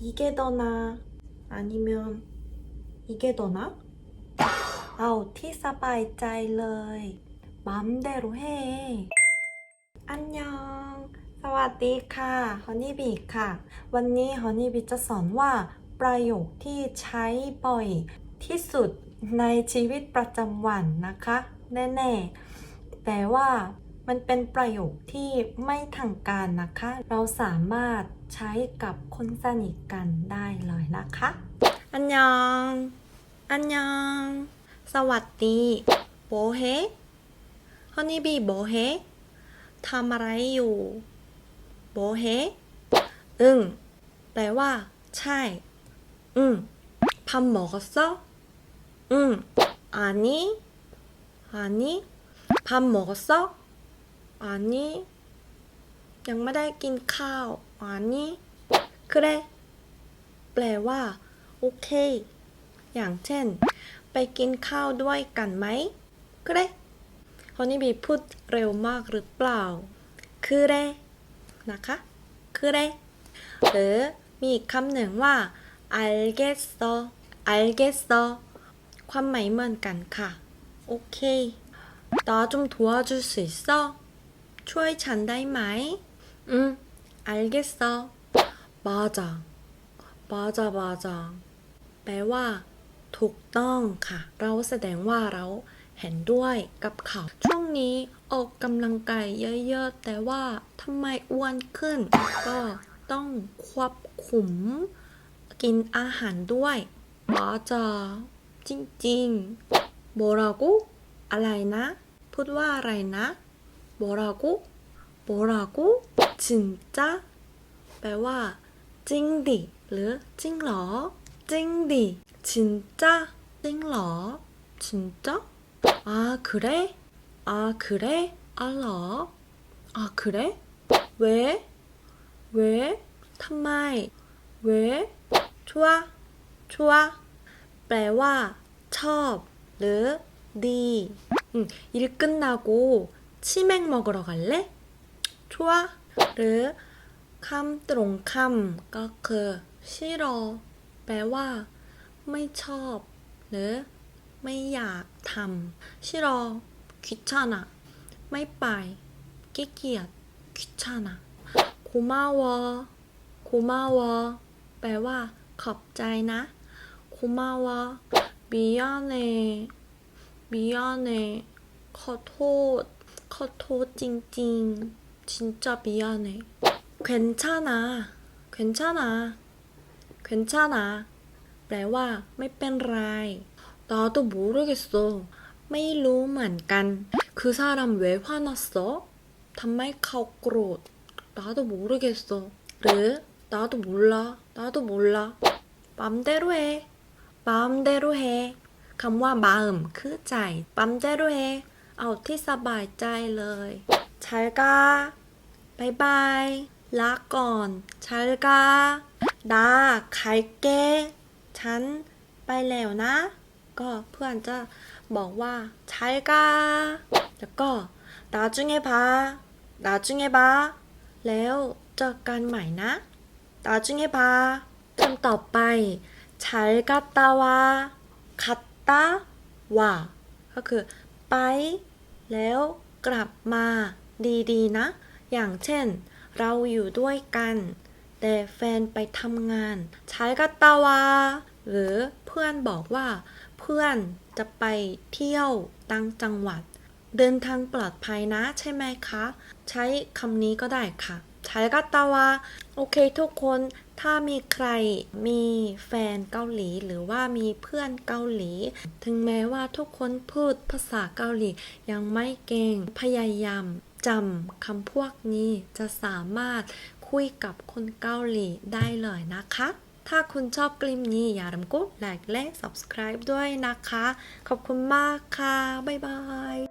이게 더 나? 아니면 이게 더 나? 아우 티 사바이 짜일러이 마음대로 해. 안녕. สวัสดีค่ะฮอนนี่บีค่ะ วันนี้ฮอนนี่บีจะสอนว่า ประโยคที่ใช้บ่อยที่สุดในชีวิตประจำวันนะคะ แน่ๆ แต่ว่า มันเป็นประโยคที่ไม่ทางการนะคะ เราสามารถใช้กับคนสนิทกันได้เลยนะคะ อันยอง อันยอง สวัสดีโบเฮฮอนนี่บีโบเฮทำอะไรอยู่โบเฮอึ้งแปลว่า ใช่ อืมพัมหมอกซออืมอันนี้อันนี้พัมหมอกซอ 어? 아니. ยังไม่ได้กินข้าว 아니. 그래. แปลว่า โอเค อย่างเช่น ไปกินข้าวด้วยกันไหม 그래. ฮอนี่บีพูดเร็วมากหรือเปล่า 그래. นะคะ 그래. หรือมีอีกคำหนึ่งว่า 알겠어. 알겠어. ความหมายเหมือนกันค่ะ โอเค 나 좀 도와줄 수 있어? ช่วยฉันได้ไหม 응, 알겠어. 맞아. 맞아, 맞아. แปลว่า ถูกต้องค่ะ เราแสดงว่าเราเห็นด้วยกับเขา ช่วงนี้ออกกำลังกายเยอะๆ แต่ว่าทำไมอ้วนขึ้น ก็ต้องควบคุม กินอาหารด้วยมาจาจริงๆโบรากุอะไรนะ พูดว่าอะไรนะ 뭐라고? 뭐라고? 진짜? 매와 찡디 르 찡러 찡디 진짜 찡러 진짜? 아 그래? 아 그래? 알라 아 그래? 왜? 왜? 탐마이 왜? 좋아 좋아 매와 첩 르, 니 음, 일 끝나고 치맥 먹으러 갈래? 좋아 หรือคำตรงคำก็คือชิโรแปลว่า ไม่ชอบ หรือ ไม่อยากทำชิโร귀찮아ไม่ไปขี้เกียจ귀찮아 고마워 고마워 แปลว่า ขอบใจนะ 고마워 미안해 미안해 ขอโทษ 커토 찡찡. 진짜 미안해. 괜찮아. 괜찮아. 괜찮아. 레와 메뺀라이. 나도 모르겠어. 메일로 만간. 그 사람 왜 화났어? 단말카오크로. 나도 모르겠어. 르 나도 몰라. 나도 몰라. 맘대로 해. 마음대로 해. 감와 마음. 그 자이 맘대로 해. เอาที่สบายใจเลยใช้กาบายบายลาก่อนใช้กาดาขายเกฉันไปแล้วนะ ก็เพื่อนจะบอกว่าใช้กาแล้วก็ดาจุงเงบาดาจุงเงบาแล้วเจอกันใหม่นะดาจุงเงบาคำต่อไปใช้กาตาวาคัตตาวาก็คือไป แล้วกลับมาดีๆนะ อย่างเช่น เราอยู่ด้วยกัน แต่แฟนไปทำงานใช้กัตตาวา หรือเพื่อนบอกว่า เพื่อนจะไปเที่ยวต่างจังหวัด เดินทางปลอดภัยนะใช่ไหมคะ ใช้คำนี้ก็ได้ค่ะ ใช้กัตตาวาโอเคทุกคน ถ้ามีใครมีแฟนเกาหลี หรือว่ามีเพื่อนเกาหลี ถึงแม้ว่าทุกคนพูดภาษาเกาหลี ยังไม่เก่ง พยายามจำคำพวกนี้จะสามารถคุยกับคนเกาหลีได้เลยนะคะ ถ้าคุณชอบคลิปนี้อย่าลืมกดไลค์และ subscribe ด้วยนะคะ ขอบคุณมากค่ะ บ๊ายบาย